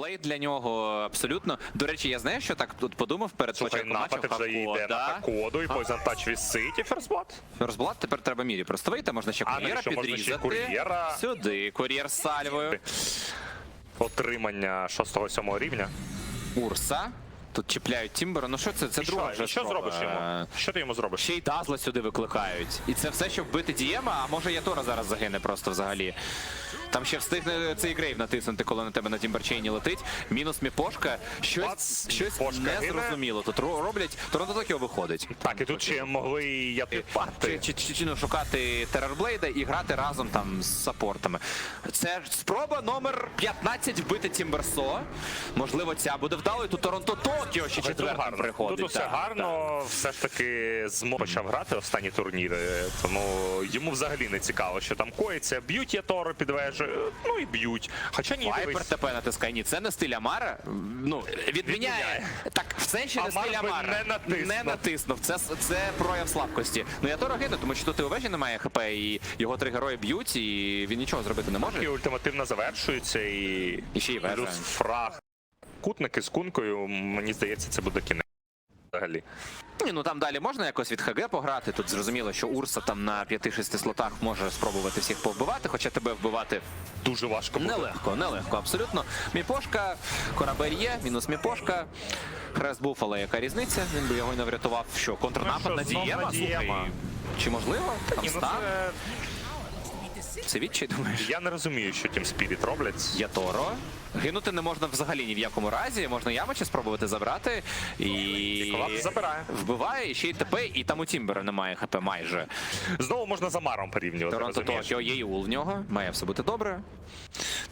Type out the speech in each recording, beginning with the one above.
Терорблейд для нього абсолютно. До речі, я знаю, що так тут подумав перед Слухай, початком матчу. вже йде на Хакоду і Poison Touch вісить і ферзблат. Розблат, тепер треба мірі просто вийти, можна ще кур'єра підрізати. кур'єра? Сюди, кур'єр з сальвою. Отримання 6-7 рівня. Урса. Тут чіпляють Тімбера. Ну що це? Це І друга що, вже і що спроба. зробиш йому? Що ти йому зробиш? Ще й Дазла сюди викликають. І це все, щоб вбити Дієма, а може Ятора зараз загине просто взагалі. Там ще встигне цей грейв натиснути, коли на тебе на Тімберчейні летить. Мінус міпошка. Щось, Бац, щось Міпошка гине. незрозуміло. Тут ро- роблять. Торонто Токіо виходить. Так, і тут ще могли і я Чи, чи, чи, чи ну, шукати Террорблейда і грати разом там з саппортами. Це ж спроба номер 15 вбити Тімберсо. Можливо, ця буде вдалою. Тут Торонто Токіо ще Тут четвертим гарно. приходить. Тут усе так, гарно, все ж таки змо почав грати останні турніри, тому йому взагалі не цікаво, що там коїться. Б'ють Ятору під вежу, ну і б'ють. Хоча ні, Вайпер ТП натискає. Ні, це не стиль Амара. Ну, відміняє. Відміняє. Так, все ще не Амар стиль би Амара. не натиснув. Не натиснув. Це, це прояв слабкості. Ну я то гине, тому що тут і у вежі немає ХП, і його три герої б'ють, і він нічого зробити не і може. ультимативно завершується, і, І ще й вежа. плюс фраг. Кутники з кункою, мені здається, це буде кінець. Взагалі. Ні, ну там далі можна якось від ХГ пограти. Тут зрозуміло, що Урса там на 5-6 слотах може спробувати всіх повбивати, хоча тебе вбивати Дуже важко буде. нелегко, нелегко, абсолютно. Міпошка, корабель є, мінус міпошка. Хрест був, але яка різниця? Він би його й не врятував. Що, контрнапад Ну що, на знов Дієма? на Дієма. Чи можливо? Там Ні, ну стан? це... Це відчай, думаєш? Я не розумію, що Team Spirit роблять. Яторо. Гинути не можна взагалі ні в якому разі. Можна ямочі спробувати забрати. І Колапс забирає. Вбиває, і ще й ТП, і там у Тімбера немає ХП майже. Знову можна за Маром порівнювати. Торонто розумієш? Токіо є Юл в нього, має все бути добре.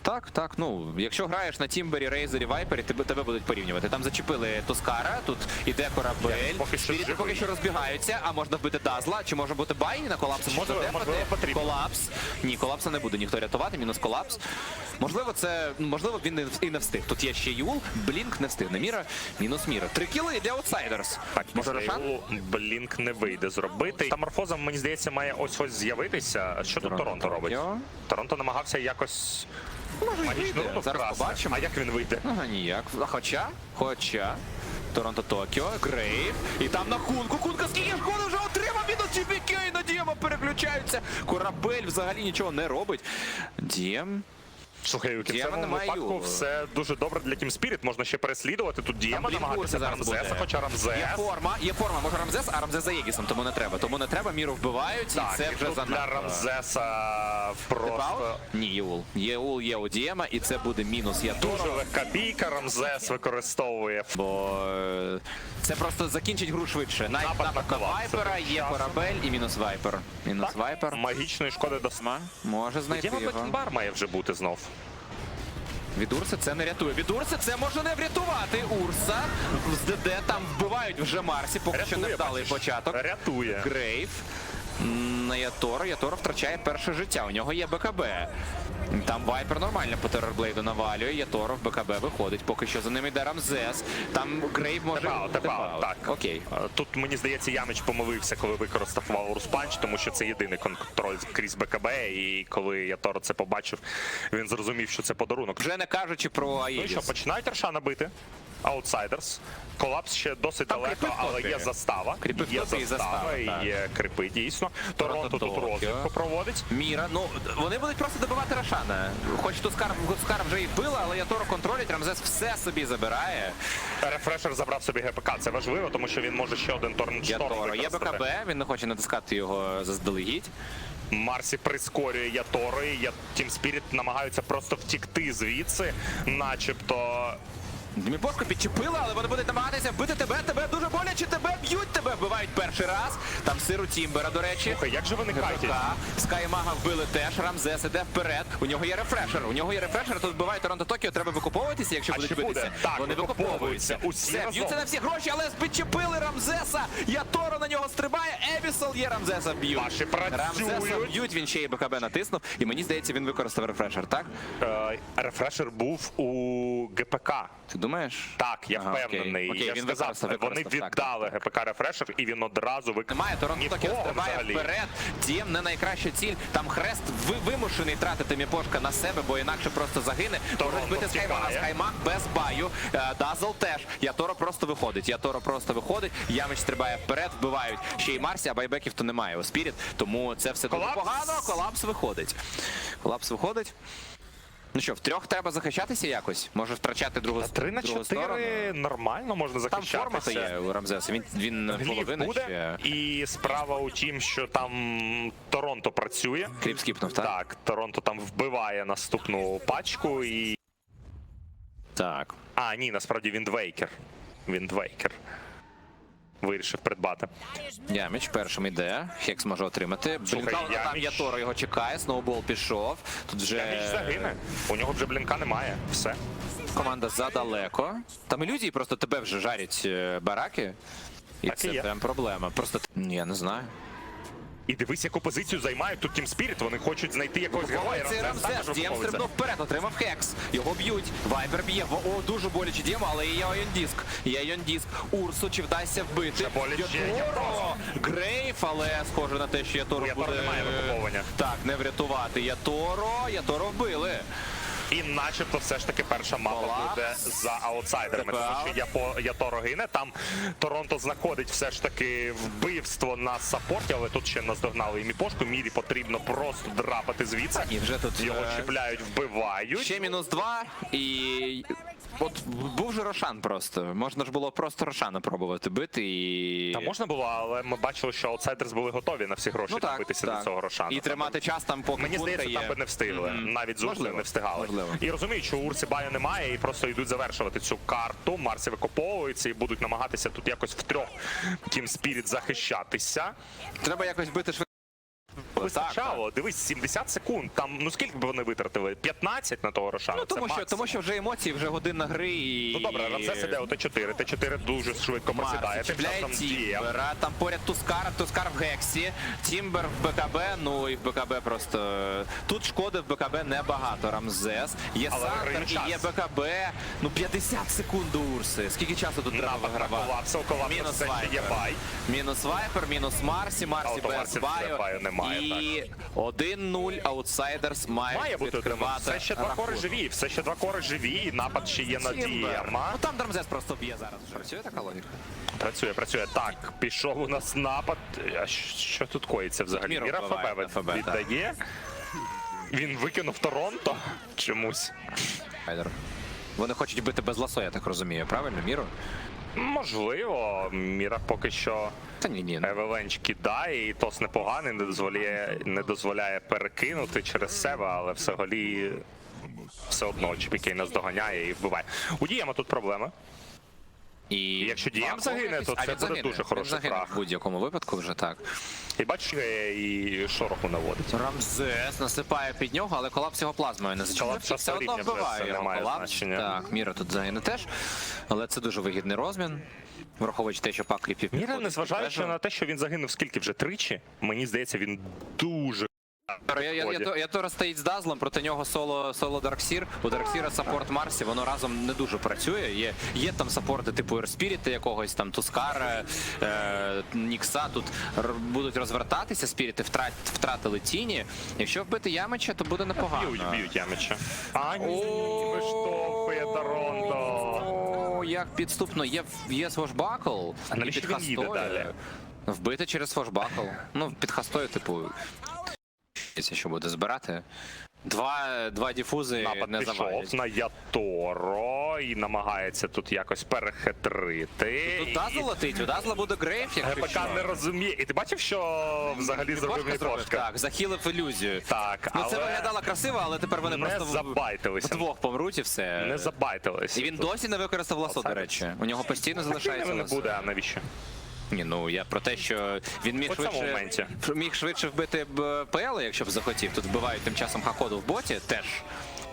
Так, так, ну, якщо граєш на Тімбері, Рейзері, Вайпері, тебе, тебе будуть порівнювати. Там зачепили Тускара, тут іде корабель, поки що Спіріти живий. поки що розбігаються, а можна вбити Дазла, чи може бути Бай на колапсі? Можна Можливо, можливо, потрібно. Колапс. Ні, колапса не буде ніхто рятувати, мінус колапс. Можливо, це можливо він і не встиг. Тут є ще Юл, Блінк не встиг. Міра, мінус Міра. Три кіли для аутсайдерс. Так, може Рошан? Блінк не вийде зробити. Таморфоза, мені здається, має ось ось з'явитися. Що тут Торонто Торонто робить? Токіо. Торонто намагався якось Може, і магічну вийде. руну Зараз вкрасти. побачимо. А як він вийде? Ага, ніяк. А хоча, хоча. Торонто Токіо, Грейв. І там на Кунку. Кунка скільки шкоди вже отримав мінус GPK на Корабель взагалі нічого не робить. Дієм. Слухай, у Дієма кінцевому немає випадку все дуже добре для Team Spirit. Можна ще переслідувати. Тут Дієма намагатися Рамзеса, буде. хоча Рамзес. Є форма, є форма, може Рамзес, а Рамзес за Єгісом, тому не треба. Тому не треба, міру вбивають, Так, і це і вже занадто. для Рамзеса просто Ні, Єул. Єул є у Дієма, і це буде мінус. Я дуже легка бійка. Рамзес використовує. Бо е, це просто закінчить гру швидше. Навіть Напад напад на на. Вайпера, є корабель і мінус Вайпер. Мінус Вайпер. Магічної шкоди до Ма, Може знайти Діма його. Має вже бути знов. Від Урса це не рятує. Від Урса це може не врятувати. Урса з ДД там вбивають вже Марсі, поки що не вдалий бачиш? початок. Рятує. Грейв. На Яторо. Яторо втрачає перше життя. У нього є БКБ. Там Вайпер нормально по терорблейду навалює. Яторо в БКБ виходить. Поки що за ним йде Рамзес. Там Грейв може. Тепаут, тепаут, так. Окей. Тут мені здається, Ямич помилився, коли використав Ваурус Панч, тому що це єдиний контроль крізь БКБ. І коли Яторо це побачив, він зрозумів, що це подарунок. Вже не кажучи про Ну і що, починають Аршана бити. Аутсайдерс. Колапс ще досить Там далеко, кріпи але є застава. Кріпи є входить і застава, і так. є крипи, дійсно. Торонто тут Токіо. розвідку проводить. Міра, ну вони будуть просто добивати Рошана. Хоч Тускар, Тускар вже і вбила, але Яторо контролять, Рамзес все собі забирає. Рефрешер забрав собі ГПК. Це важливо, тому що він може ще один торншторм Яторо є БКБ, він не хоче натискати його заздалегідь. Марсі прискорює Ятори. Я Тім Спіріт намагаються просто втікти звідси, начебто. Дміпошку підчепила, але вони будуть намагатися вбити тебе, тебе дуже боляче, тебе б'ють, тебе вбивають перший раз. Там сиру Тімбера, до речі. Слухай, як же вони катять? Скаймага вбили теж, Рамзес іде вперед. У нього є рефрешер. У нього є рефрешер, тут вбиває Торонто Токіо, треба викуповуватися, якщо А будуть битися. Так, Вони викуповуються. Усі Все, б'ються на всі гроші, але підчепили Рамзеса. Яторо на нього стрибає, Ебісел є Рамзеса б'ють. Ваші. Рамзеса б'ють, він ще й БКБ натиснув. І мені здається, він використав рефрешер, так? Е, рефрешер був у ГПК. Ти думаєш? Так, я Ага, впевнений. Окей, Я він сказав, використав, вони використав, так, віддали так, ГПК рефрешер, і він одразу виконав. Немає, Торонто Токіо стрибає взагалі. вперед. Дім не найкраща ціль. Там хрест ви, вимушений тратити міпошка на себе, бо інакше просто загине. Торонто Можуть бити Скаймага. Скаймак без баю. Е, Дазл теж. Яторо просто виходить. Яторо просто виходить. Ямич стрибає вперед, вбивають. Ще й Марсі, а байбеків то немає у Спіріт. Тому це все дуже погано. Колапс виходить. Колапс виходить. Ну що, в трьох треба захищатися якось? Може втрачати другу, Та 3 на другу 4 сторону? нормально можна Там форма то захищатися. є у Рамзеса. Він, він Гліф половина буде, ще. і справа у тім, що там Торонто працює. Кріп скіпнув, так? Так, Торонто там вбиває наступну пачку і. Так. А, ні, насправді він двейкер. Він двейкер. Вирішив придбати. Яміч першим іде. Хекс може отримати. Блінка там Яміч- Яторо його чекає. Сноубол пішов. Тут вже Міч загине. У нього вже блінка немає. Все. команда задалеко. Там ілюзії просто тебе вже жарять е, бараки. І Так і це є. прям проблема. Просто я не знаю. І дивись, яку позицію займають тут Team Spirit. Вони хочуть знайти якогось героя. Це Рамзес. Дієм стрибнув вперед, отримав хекс. Його б'ють. Вайбер б'є. О, дуже боляче Дієм, але є Айондіск. Є Айондіск. Урсу чи вдасться вбити. Ще боляче, Яторо. Грейф, але схоже на те, що Яторо буде... Яторо немає викуповування. Так, не врятувати. Яторо. Яторо вбили. І начебто все ж таки перша мапа Колапс. буде за аутсайдерами. Тому що Япо, Яторо гине. Там Торонто знаходить все ж таки вбивство на сапорті, але тут ще наздогнали і міпошку. Мірі потрібно просто драпати звідси. І вже тут Його е, чіпляють, вбивають. ще мінус два і. От був же Рошан просто. Можна ж було просто Рошана пробувати бити і. Та можна було, але ми бачили, що аутсайдерс були готові на всі гроші ну, так, добитися так. до цього Рошана. І тримати час там, поки Мені здається, є. там би не встигли. Мгм. Навіть з не встигали. Можливо. І розуміють, що у Урсі баю немає, і просто йдуть завершувати цю карту. Марси викоповуються і будуть намагатися тут якось втрьох Team Spirit захищатися. Треба якось бити швидко. Вистачало, дивись, 70 секунд. Там ну скільки б вони витратили? 15 на того Рошана. Ну, тому, Це що, максимум. тому що вже емоції, вже година гри і. Ну добре, Рамзес іде у Т4. Т4 дуже швидко просідає. Тим часом. Тімбера, там поряд Тускар, Тускар в Гексі, Тімбер в БКБ, ну і в БКБ просто... Тут шкоди в БКБ небагато, Рамзес, є Але Сантер і є БКБ, ну 50 секунд до Урси, скільки часу тут треба вигравати? Мінус Вайпер. Мінус Вайпер, мінус Марсі, Марсі А без баю немає, І 1-0 аутсайдерс має Має бути відкривати Все ще два кори живі, все ще два кори живі, і напад ще є на. Ну там Рамзес просто б'є зараз. Працює така логіка? Працює, працює. Так, пішов у нас напад. А що тут коїться взагалі? Міра ФБ, віддає. Він викинув Торонто чомусь. Вони хочуть бити без ласо, я так розумію, правильно, Міру? Можливо, Міра поки що Та ні, ні. Евеленч кидає, і тос непоганий, не дозволяє, не дозволяє перекинути через себе, але взагалі все одно Чіпікей нас доганяє і вбиває. У Дієма тут проблеми. І якщо Дієм загине, то це буде дуже хороший Він загине крах. в будь-якому випадку вже так. І бачиш, е, і шороху наводить. Рамзес насипає під нього, але колапс його плазмою не. Колапс все одно вбиває його колапс. Так, Міра тут загине теж. Але це дуже вигідний розмін. Враховуючи те, що пак кріпів. Міра, підходить незважаючи на те, що він загинув скільки вже тричі, мені здається, він дуже Я, я, я, то- я Тора стоїть з Дазлом, проти нього соло, соло Дарксір. У Дарксіра саппорт Марсі, воно разом не дуже працює. Є, є там саппорти типу Ерспіріта якогось, там Тускара, е, Нікса. Тут будуть розвертатися, спіріти втрат, втратили тіні. Якщо вбити Ямича, то буде непогано. б'ють, б'ють Ямича. А виштовхує Торонто. Як підступно, є, є свошбакл. А і навіщо під хастою. далі? Вбити через свошбакл. Ну, під хастою, типу. Що буде збирати? Два, два діфузи Напад не завалять. на Яторо і намагається тут якось перехитрити. Тут І- Дазл летить, у Дазла буде грейф, якщо ГПК що. не розуміє. І ти бачив, що взагалі зробив зробив? Так, захилив ілюзію. Так, Ну але це виглядало красиво, але тепер вони не просто в- забайтилися. вдвох помруть і все. Не забайтилися. І він досі не використав ласо, до речі. У нього постійно залишається не буде, а навіщо? Ні, ну я про те, що він міг швидше, моменті. міг швидше вбити б ПЛ, якщо б захотів. Тут вбивають тим часом Хакоду в боті теж.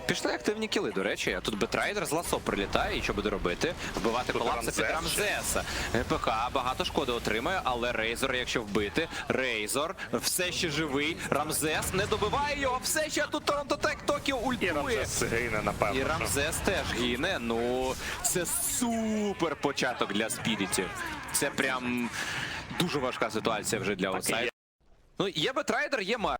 Пішли активні кіли, до речі. А тут Бетрайдер з ласо прилітає, і що буде робити? Вбивати Тут колапси під Рамзеса. ГПК багато шкоди отримує, але Рейзор, якщо вбити, Рейзор все ще живий. Рамзес не добиває його, все ще тут Торонто Тек Токіо ульта І Рамзес гине, напевно. І. Рамзес теж гине. Ну, це супер початок для спірітів. Це прям дуже важка ситуація вже для є. Ну, є бетрайдер, є Мар.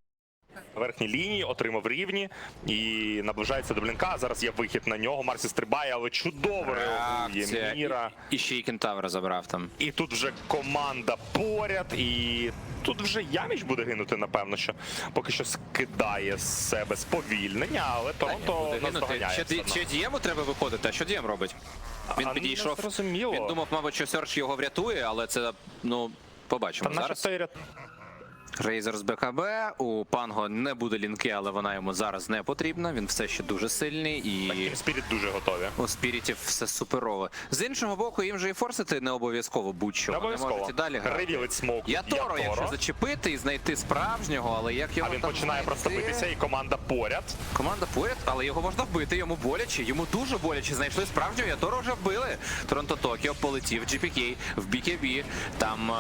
Верхні лінії отримав рівні і наближається до блінка. Зараз є вихід на нього. Марсі стрибає, але чудово реагує Міра. І, і ще й кентавра забрав там. І тут вже команда поряд, і тут вже Яміч буде гинути, напевно, що поки що скидає з себе сповільнення, але Торонто гинути. наздоганяє. Ще, ще Дієму треба виходити, а що Дієм робить? Він А, підійшов. Він думав, мабуть, що Серж його врятує, але це, ну, побачимо Та зараз. той Рейзер з БКБ. У Панго не буде лінки, але вона йому зараз не потрібна. Він все ще дуже сильний і. Спіріт дуже готові. У спірітів все суперове. З іншого боку, їм же і форсити не обов'язково будь-що. Не Вони обов'язково. можуть і далі грати. Ревілить смок. Я Торо, якщо зачепити і знайти справжнього, але як його А він там починає просто битися, і команда поряд. Команда поряд, але його можна вбити, йому боляче, йому дуже боляче. Знайшли справжнього, Яторо вже вбили. Торонто Токіо полетів, GPK в BKB, там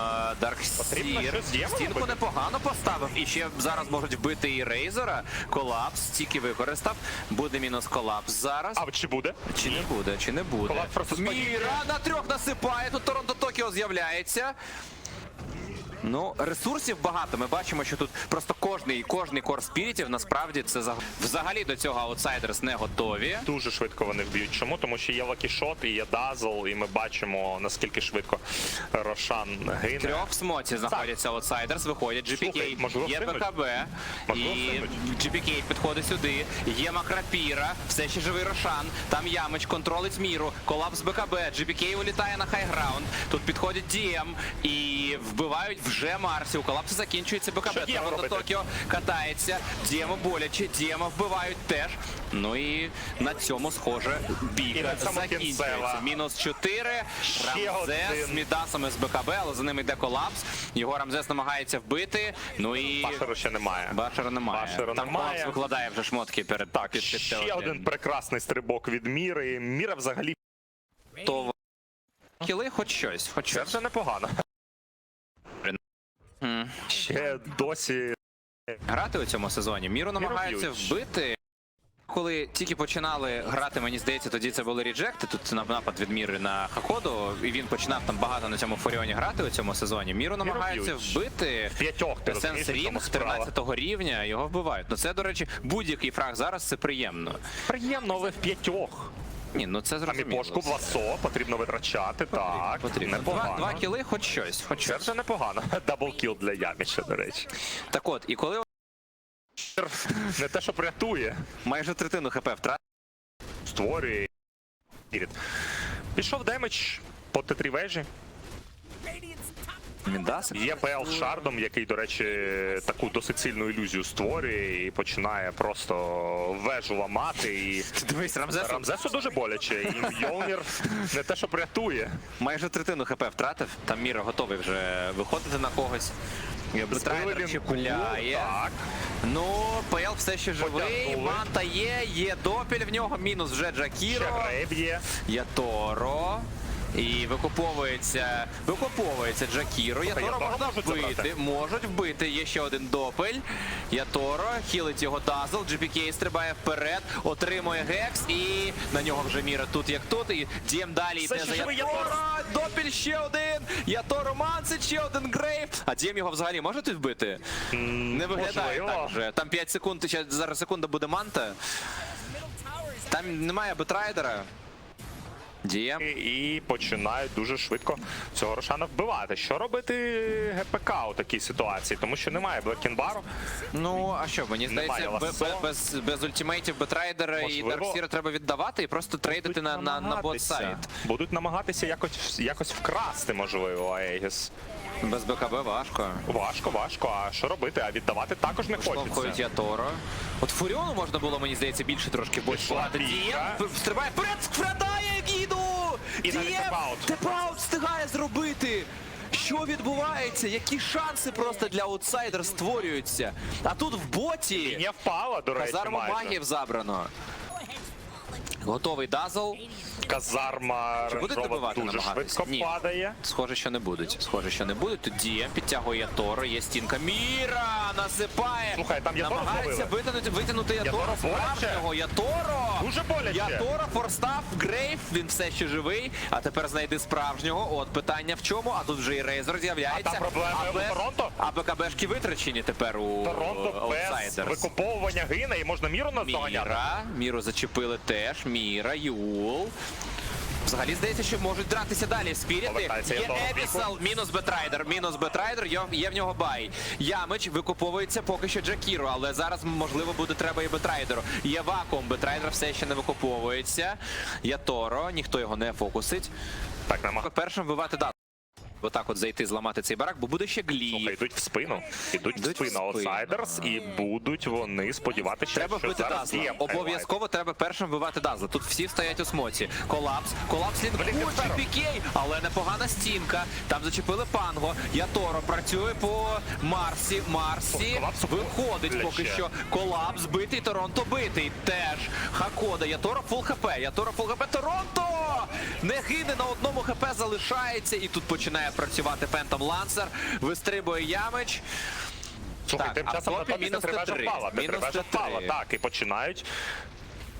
Потрібно щось з Стінку робити. непогано поставив. І ще зараз можуть вбити і Рейзера. Колапс, тільки використав. Буде мінус колапс зараз. А чи буде? Чи не буде, чи не буде. Колапс просто. Міра на трьох насипає. Тут Торонто Токіо з'являється. Ну, ресурсів багато. Ми бачимо, що тут просто кожний кожний кор спірітів насправді це за- взагалі до цього аутсайдерс не готові. Дуже швидко вони вб'ють. Чому? Тому що є лакішот і є дазл, і ми бачимо наскільки швидко Рошан гине. Трьох в смоці знаходяться аутсайдерс, виходять. GPK, Слухай, можливо, є встигнуть? БКБ, Можливо, і встигнуть? GPK підходить сюди. Є Макрапіра, все ще живий Рошан. Там Ямич контролить міру. Колапс БКБ. GPK улітає на хайграунд. Тут підходить DM і вбивають вже Марсі. У колапсі закінчується БКБ. Торонто робити? Токіо катається. Дієма боляче, Дієма вбивають теж. Ну і на цьому схоже бійка закінчується. Мінус 4. Рамзес з. Мідасами з БКБ, але за ним йде колапс. Його Рамзес намагається вбити. Ну і Башеру ще немає. Башера немає. Башера Там немає. колапс викладає вже шмотки перед Так, під- ще Т1. один прекрасний стрибок від Міри. Міра взагалі То Кіли хоч щось, хоч це щось. вже непогано. М. Ще досі Грати у цьому сезоні. Міру намагаються б'ють. вбити. Коли тільки починали грати, мені здається, тоді це були реджекти. Тут на- напад від Міри на Хаходу, і він починав там багато на цьому Форіоні грати у цьому сезоні. Міру намагаються б'ють. вбити. п'ятьох ти Сенс в чому Рінг справа. 13 рівня його вбивають. Ну це, до речі, будь-який фраг зараз це приємно. Приємно, але в п'ятьох. Ні, ну це зрозуміло. пошку в ласо потрібно витрачати. Так, Потрібно. Два, непогано. два кіли, хоч щось, хоч Це щось. вже непогано. Даблкіл для Яміча, до речі. Так от, і коли Не те, що рятує, майже третину хп втратив, створює. Пішов демедж по Т3 вежі. Мідас. Є ПЛ з шардом, який, до речі, таку досить сильну ілюзію створює і починає просто вежу ламати. І Дивись, Рамзес Рамзесу дуже боляче. І Йолнір не те, що рятує. майже третину хп втратив. Там Міра готовий вже виходити на когось. Бетрайдер Збили чіпляє. Так. Ну, ПЛ все ще живий, Потягнули. манта є, є допіль в нього, мінус вже Ще Джакіро. грейв є. Є Торо. І викуповується, викуповується Джакіро. Яторо можна вбити. Можуть вбити. Є ще один допель. Яторо хілить його Дазл. GPK стрибає вперед, отримує гекс і на нього вже міра тут як тут. І Дієм далі йде за Яторо. Яторо. Допіль ще один. Яторо мансить, ще один грейв. А Дієм його взагалі може тут вбити? Не виглядає так вже. Там 5 секунд, ще зараз секунда буде манта. Там немає бетрайдера. Дієм. І починають дуже швидко цього Рошана вбивати. Що робити ГПК у такій ситуації? Тому що немає Блекінбару. Ну, а що, мені здається, лассо. бе- без, без ультимейтів Бетрайдера і Дарксіра треба віддавати і просто трейдити на, на, на бот-сайт. Будуть намагатися якось, якось вкрасти, можливо, Аегіс. Без БКБ важко. Важко, важко. А що робити? А віддавати також не Штовхують хочеться. Яторо. От Фуріону можна було, мені здається, більше трошки п- стрибає вперед, вкрадає Гіду! І навіть тепаут. тепаут встигає зробити! Що відбувається? Які шанси просто для аутсайдер створюються? А тут в боті Не впала, до речі, казарму майже. магів забрано. Готовий дазл. Казарма Чи будуть ренжова добивати дуже намагатись? швидко Ні. падає. Схоже, що не будуть. Схоже, що не будуть. Тут діє, підтягує Торо, є стінка. Міра насипає. Слухай, там Яторо Намагається зловили. витягнути, витягнути боляче. справжнього. Яторо! Дуже боляче. Яторо, форстав, Грейв, він все ще живий. А тепер знайди справжнього. От питання в чому. А тут вже і Рейзер з'являється. А там проблеми у Торонто? А БКБшки витрачені тепер у Торонто без Outsiders. викуповування гине і можна міру наздоганяти. Міра, Міру зачепили теж. Міра, Юл. Взагалі здається, що можуть дратися далі. Спіріти. Є Ебісал, мінус Бетрайдер, мінус Бетрайдер, є, є в нього бай. Ямич викуповується поки що Джакіру, але зараз можливо буде треба і Бетрайдеру. Є вакуум, Бетрайдер все ще не викуповується. Яторо, ніхто його не фокусить. Так, намагається. Першим вбивати дату. Отак от зайти, зламати цей барак, бо буде ще глі. Йдуть в спину. Йдуть в спину аутсайдерс і будуть вони сподіватися, Треба що вбити зараз Дазла. Обов'язково треба першим вбивати Дазла. Тут всі стоять у смоці. Колапс, колапс Блін, пікей, але непогана стінка. Там зачепили панго. Яторо працює по Марсі. Марсі виходить поки що. Колапс битий, Торонто битий. Теж Хакода. Яторо фул хп. Яторо фул хп. Торонто! Не гине на одному хп залишається. І тут починає працювати Фентом Лансер. Вистрибує Ямич. Слухай, Так, тим часом натомість мінус впала. Мінус впала, так, і починають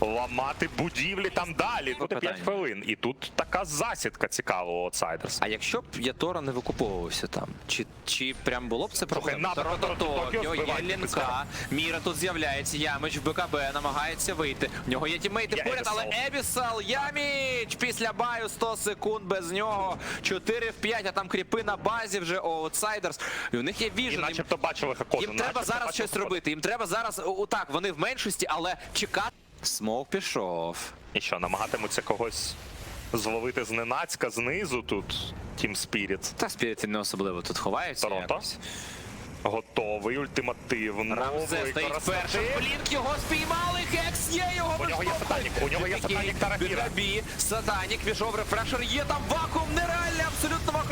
ламати будівлі там далі. Тут 5 хвилин. І тут така засідка цікава у аутсайдерс. А якщо б Ятора не викуповувався там, чи, чи прям було б це проблема? Торонто Токіо є Лінка. Міра тут з'являється, Ямич в БКБ намагається вийти. В нього є тімейти поряд, але Ебісал. Яміч після баю 100 секунд без нього. 4 в 5, а там кріпи на базі вже у Outsiders. І у них є віжен. Хакоду. Їм треба зараз щось робити. Їм треба зараз, о, так, вони в меншості, але чекати. Смок пішов. І що, намагатимуться когось зловити зненацька знизу тут Team Spirit. Та спіріти не особливо тут ховаються. Торонто? якось. Готовий, ультимативно. Рамзе стоїть використати. першим. Блінк його спіймали. Хекс є його. У нього є. Сатанік, у нього є Сатанік Тарапіра. Бігабі, Сатанік, пішов рефрешер. Є там вакуум. Нереальний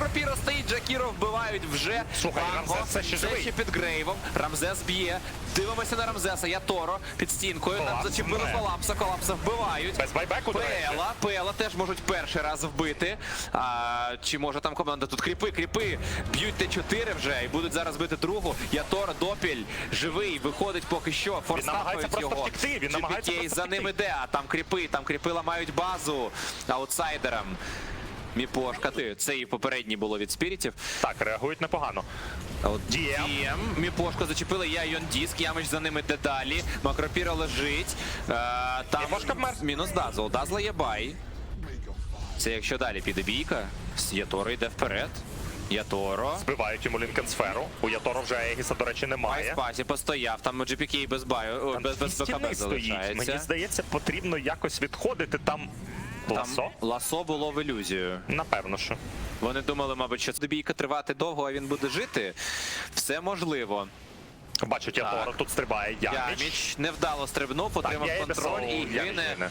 абсолютно стоїть. Джакіро вбивають вже. Слухай, Ванго. Рамзес все ще живий. ще під грейвом. Рамзес б'є. Дивимося на Рамзеса. Я Торо під стінкою. Там Колапс зачепили вмре. колапса. Колапса вбивають. Без байбеку, до речі. Пела, Пела теж можуть перший раз вбити. А, чи може там команда тут кріпи, кріпи. Б'ють Т4 вже і будуть зараз бити другу. Ятор Допіль живий, виходить поки що. намагається Форстафають просто його. втекти, він намагається GPK просто за ним втекти. іде, а там кріпи, там кріпи ламають базу аутсайдерам. Міпошка, ти це і попередній було від спірітів. Так, реагують непогано. От Дієм. Міпошко зачепили, я Йон Діск, Ямич за ними йде далі. Макропіра лежить. Е, там Міпошка вмер. мінус Дазл. Дазла є бай. Це якщо далі піде бійка, Яторо йде вперед. Яторо. Збивають йому Лінкенсферу. У Яторо вже Егіса, до речі, немає. спасі постояв, там GPK без баю, о, без, без БКБ стоїть. Мені здається, потрібно якось відходити там. Там Ласо? ласо було в ілюзію. Напевно, що. Вони думали, мабуть, що бійка тривати довго, а він буде жити. Все можливо. Бачать, Яторо тут стрибає Яміч. Яміч невдало стрибнув, отримав є контроль і гине.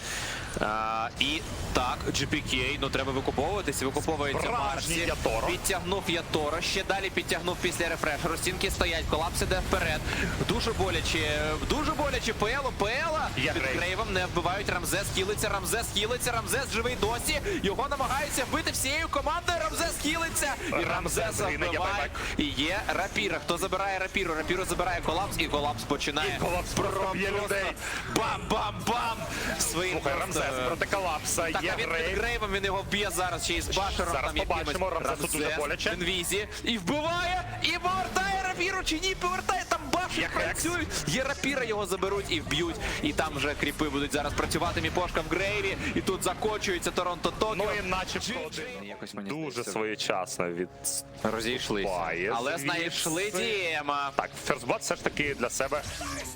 А, і так, GPK, ну треба викуповуватись, викуповується Марсі. Яторо. Підтягнув Яторо, ще далі підтягнув після рефрешеру. Стінки стоять, колапс іде вперед. Дуже боляче, дуже боляче. Пело, Пела під Грейв. Грейвом не вбивають. Рамзес хілиться, Рамзес хілиться, Рамзес живий досі. Його намагаються вбити всією командою. Рамзес хілиться. І Рамзес Рамзеса гине, є вбивають. байбек. І є рапіра. Хто забирає рапіру? Рапіру забирає колапс, і колапс починає. І колапс про людей. Бам-бам-бам! Своїм Слухай, просто, Рамзес проти колапса. Так, Є а він під Грейв. Грейвом, він його б'є зараз ще й з Башером. Зараз там якимось. побачимо, Рамзесу дуже боляче. в інвізі. І вбиває, і повертає рапіру, чи ні, повертає, там Хекс. працюють. Є рапіра, його заберуть і вб'ють. І там вже кріпи будуть зараз працювати. Міпошка в Грейві. І тут закочується Торонто Токіо. Ну і начебто один. Якось мені Дуже здається, своєчасно від розійшлися. Але звідси. знайшли Дієма. Так, Ферзбот все ж таки для себе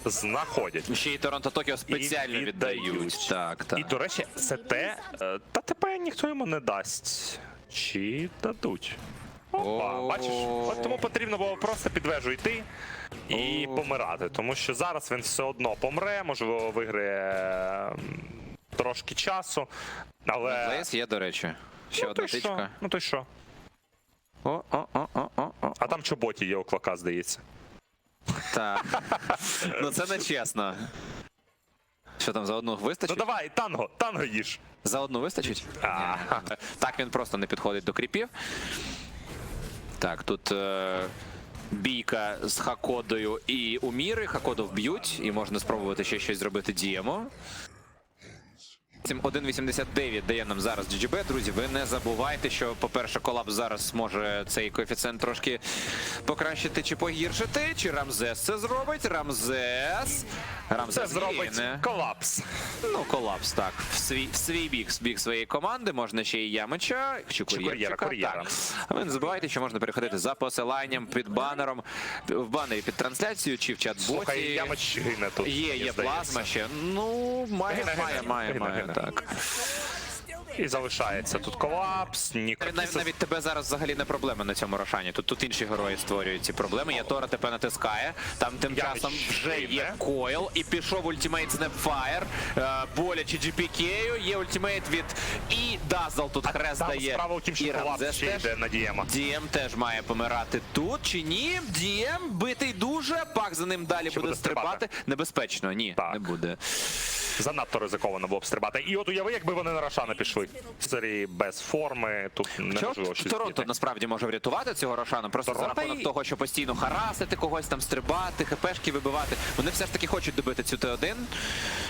знаходять. Ще й Торонто Токіо спеціально І віддають. Так, так. І, до речі, СТ, е, та тепер ніхто йому не дасть. Чи дадуть? Опа, О. бачиш, от тому потрібно було просто під вежу йти і помирати. Тому що зараз він все одно помре, можливо, виграє трошки часу. Але. Лес є, до речі. Ще Ну одна тичка. Ну то й що? О, о, о, о, о, о. А там чоботі є у клака, здається. Так. Ну це не чесно. Що там за одну Ну давай, танго, танго їж. За одну вистачить? А. Так він просто не підходить до кріпів. Так, тут е, бійка з Хакодою і Уміри. Хакоду вб'ють, і можна спробувати ще щось зробити діємо. 1.89 дає нам зараз GGB. Друзі, ви не забувайте, що, по-перше, колапс зараз може цей коефіцієнт трошки покращити чи погіршити. Чи Рамзес це зробить? Рамзес. Рамзес Це зробить гине. колапс. Ну, колапс, так. В свій, в свій бік, в бік своєї команди, можна ще і Ямича, чи кур'єра, кур'єра. А ви не забувайте, що можна переходити за посиланням під банером, в банері під трансляцією чи в чат-боті. Слухай, ямич гине тут. Є, є плазма ще. Ну, має, Гине, має, гине, має, гине, має, гине. Так. І залишається тут колапс, Ніко. Навіть, навіть, тебе зараз взагалі не проблема на цьому Рошані. Тут, тут інші герої створюють ці проблеми. Ятора тебе натискає. Там тим Я часом вже є койл і пішов ультимейт Snapfire. Е, боляче GPK, є ультимейт від і Дазл тут хрест Там дає. справа у тім, що колапс ще йде на дієма. Дієм теж має помирати тут чи ні? Дієм битий дуже. Пак за ним далі буде буде стрибати. стрибати? Небезпечно. Ні, Так. не буде. Занадто ризиковано було б стрибати. І от уяви, якби вони на Рошана пішли. Серії без форми, тут неможливо щось Торонто насправді може врятувати цього Рошана, просто за рахунок того, що постійно харасити когось там, стрибати, хпшки вибивати. Вони все ж таки хочуть добити цю Т1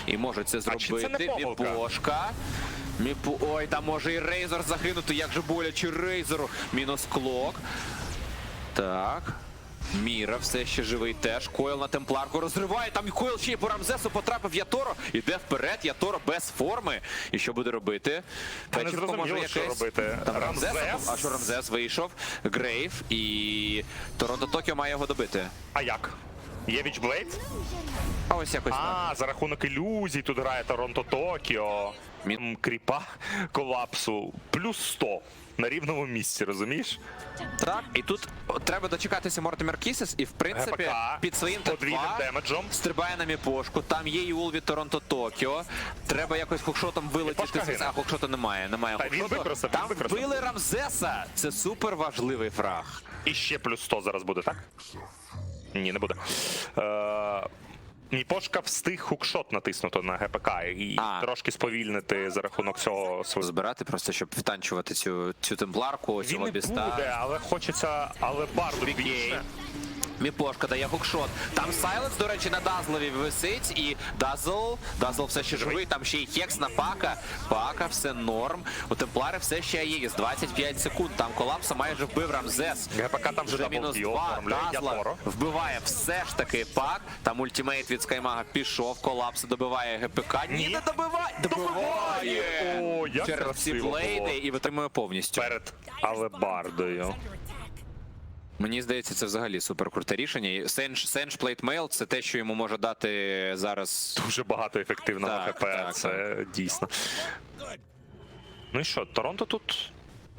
і можуть це зробити. Міпошка. Міпу... Ой, там може і Рейзор загинути, як же боляче Рейзору. Мінус клок. Так. Міра все ще живий теж. Койл на темпларку розриває. Там і Койл ще й по Рамзесу потрапив Яторо. Іде вперед. Яторо без форми. І що буде робити? Та не Печівко зрозуміло, що робити. Там Рамзес? Рамзес, а що Рамзес вийшов, Грейв і Торонто Токіо має його добити. А як? Є Вічблейд? А ось якось так. А, за рахунок ілюзій тут грає Торонто Токіо. Мі- М, Кріпа колапсу. Плюс 100 на рівному місці, розумієш? Так, і тут треба дочекатися Мортимер Кісес, і в принципі ГПК під своїм з подвійним Т2 стрибає на міпошку. Там є Юл від Торонто Токіо. Треба якось хукшотом вилетіти. Міпошка з- гине. А хукшота немає. Немає Та він використав, він Там використав. вбили Рамзеса. Це супер важливий фраг. І ще плюс 100 зараз буде, так? Ні, не буде. Е, Міпошка встиг хукшот натиснути на ГПК і А. трошки сповільнити за рахунок цього свого. Збирати просто, щоб втанчувати цю, цю темпларку, Він цього не біста. буде, але хочеться, але барду більше. Міпошка дає хукшот. Там Сайленс, до речі, на Дазлові висить. І Дазл, Дазл все ще живий. Там ще й хекс на пака. Пака, все норм. У Темплари все ще є. 25 секунд. Там колапса майже вбив Рамзес. ГПК там вже мінус даблкіл, два. оформляє Дазла вбиває все ж таки пак. Там ультимейт від Скаймага пішов. Колапс добиває ГПК. Ні, не добиває. Добиває! Через ці блейди і витримує повністю. Перед алебардою. Мені здається, це взагалі супер круте рішення. Сенж, Плейтмейл це те, що йому може дати зараз. Дуже багато ефективного Так, ХП, так, це дійсно. Ну і що, Торонто тут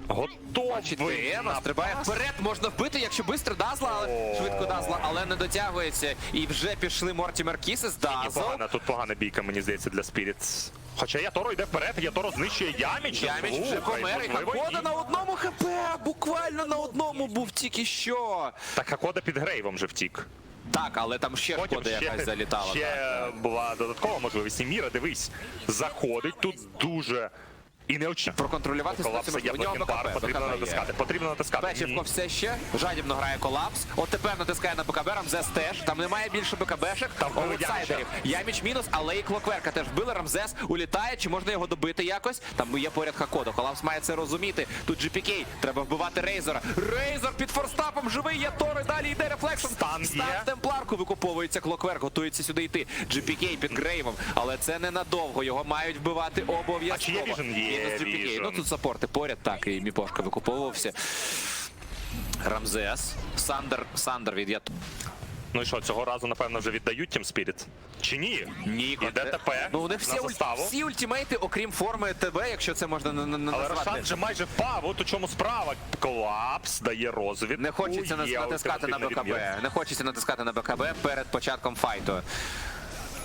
готовий. Ема стрибає вперед, можна вбити, якщо швидко Дазла, але швидко Дазла, але не дотягується. І вже пішли Мортімер Кісес, Дазл. Непогана, тут погана бійка, мені здається, для Спірітс. Хоча Яторо йде вперед, Яторо знищує Яміч. Яміч вже помер, і Хакода на одному хп, буквально на одному був тільки що. Так Хакода під грейвом же втік. Так, але там ще Потім шкода ще, якась залітала. ще так. була додаткова можливість. І Міра, дивись, заходить тут дуже і неочікувано. Проконтролювати Колапс є нього Блокенбар, потрібно натискати, потрібно натискати. Печівко все ще жадібно грає колапс. От тепер натискає на БКБ, Рамзес теж. Там немає більше БКБшек. Там вбили Аутсайдерів. Яміч мінус, але і Клокверка теж вбили. Рамзес улітає. Чи можна його добити якось? Там є поряд Хакодо. Колапс має це розуміти. Тут GPK. Треба вбивати Рейзора. Рейзор під форстапом живий. Є Тори. Далі йде рефлекшн. Стан темпларку викуповується Клокверк. Готується сюди йти. GPK під Грейвом. Але це ненадовго. Його мають вбивати обов'язково. А чи? Є Мінус GPK. Ну тут саппорти поряд, так, і Міпошка викуповувався. Рамзес, Сандер, Сандер від Ят... Ну і що, цього разу, напевно, вже віддають Тім Спіріт? Чи ні? Ні, Іде ТП Ну, них всі, на уль- заставу. всі ультимейти, окрім форми ТБ, якщо це можна на- на- Але назвати. Рошан вже майже впав, от у чому справа. Колапс дає розвід. Не хочеться нас- натискати на БКБ. Не хочеться натискати на БКБ перед початком файту.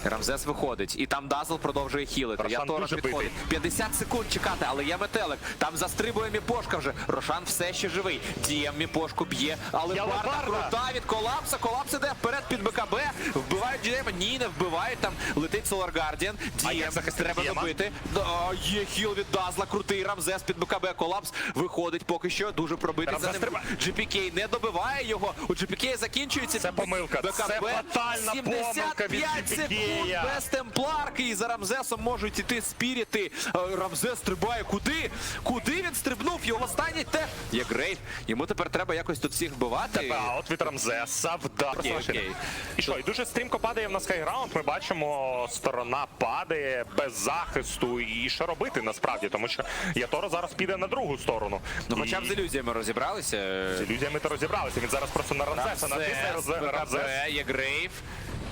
Рамзес виходить, і там Дазл продовжує хілити. Рошан Ятора дуже підходить. 50 секунд чекати, але є метелик. Там застрибує Міпошка вже. Рошан все ще живий. Дієм Міпошку б'є, але Я Барда крута від колапса. Колапс іде вперед під БКБ. Вбивають Дієма. Ні, не вбивають. Там летить Солар Гардіан. А Дієм як захистити треба Дієма? добити. Да, є хіл від Дазла. Крутий Рамзес під БКБ. Колапс виходить поки що. Дуже пробитий за ним. треба- GPK не добиває його. У GPK закінчується. Це помилка. Це фатальна помилка від 75 секунд GPK. без темпларки. І за Рамзесом можуть іти спіріти. Е, Рамзес стрибає куди? Куди він стрибнув? Його останній те. Є грейв. Йому тепер треба якось тут всіх вбивати. Та от від Рамзеса вдар. Окей, окей. І що, і дуже стрімко падає в нас хайграунд. Ми бачимо, сторона падає без захисту. І що робити насправді? Тому що Яторо зараз піде на другу сторону. Ну, хоча б з ілюзіями розібралися. з ілюзіями то розібралися. Він зараз просто на Рамзеса натисне Рамзес, Рамзес. Є грейв.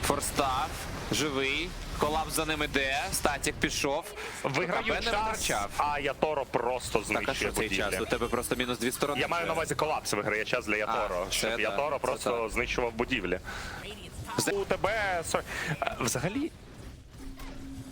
Форстав. Живий. Колапс за ним іде. Статік пішов. Виграю час, а Яторо просто Так, а що цей час? У тебе просто мінус дві сторони. Я маю на увазі колапс виграє час для Яторо. це щоб да, Яторо це просто так. знищував будівлі. У тебе сор- взагалі.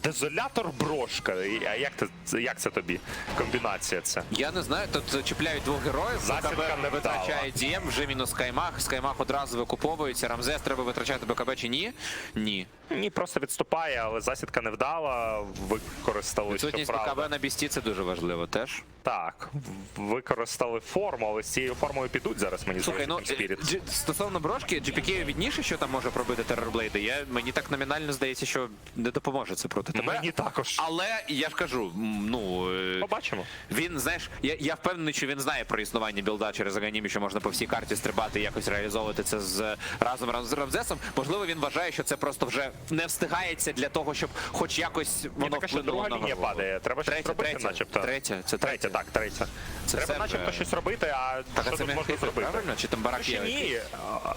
Дезолятор брошка. А як це, як це тобі? Комбінація це. Я не знаю, тут чіпляють двох героїв. БКБ не витрачає дієм, вже мінус каймах. Скаймах одразу викуповується. Рамзес треба витрачати БКБ чи ні? Ні. Ні, просто відступає, але засідка не вдала. Використали Відсутність. БКБ на бісті це дуже важливо теж. Так, використали форму, але з цією формою підуть зараз, мені Слухай, ну Дж- стосовно брошки, GPK відніше, що там може пробити терорблейди. Я мені так номінально здається, що не допоможе це проти тебе. Мені також. Але я ж кажу, ну е, Побачимо. він, знаєш, я, я впевнений, що він знає про існування білда через Аганімі, що можна по всій карті стрибати і якось реалізовувати це з разом раз- з Рамзесом. Можливо, він вважає, що це просто вже не встигається для того, щоб хоч якось Ні, воно така що друга лінія падає. Треба щось Третя, робити, третя, начебто. третя, це третя, третя. Так, третя. Це Треба все начебто вже- щось робити, а Так, а що це тут можна Мехайфер, зробити? правильно? Чи там барак Ще є? ні,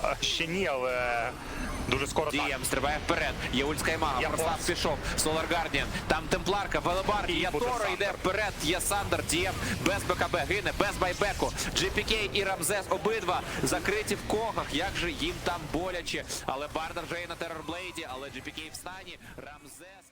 а, ще ні, але дуже скоро так. Дієм стрибає вперед. Є ульт Скаймага, Я Форслав форс. пішов. Солар Гардіан. Там Темпларка, Велебард, І є буде Торо, Сандер. йде вперед. Є Сандер, Дієм без БКБ гине, без байбеку. GPK і Рамзес обидва закриті в когах. Як же їм там боляче. Але Барда вже є на терорблейді, але GPK в стані. Рамзес.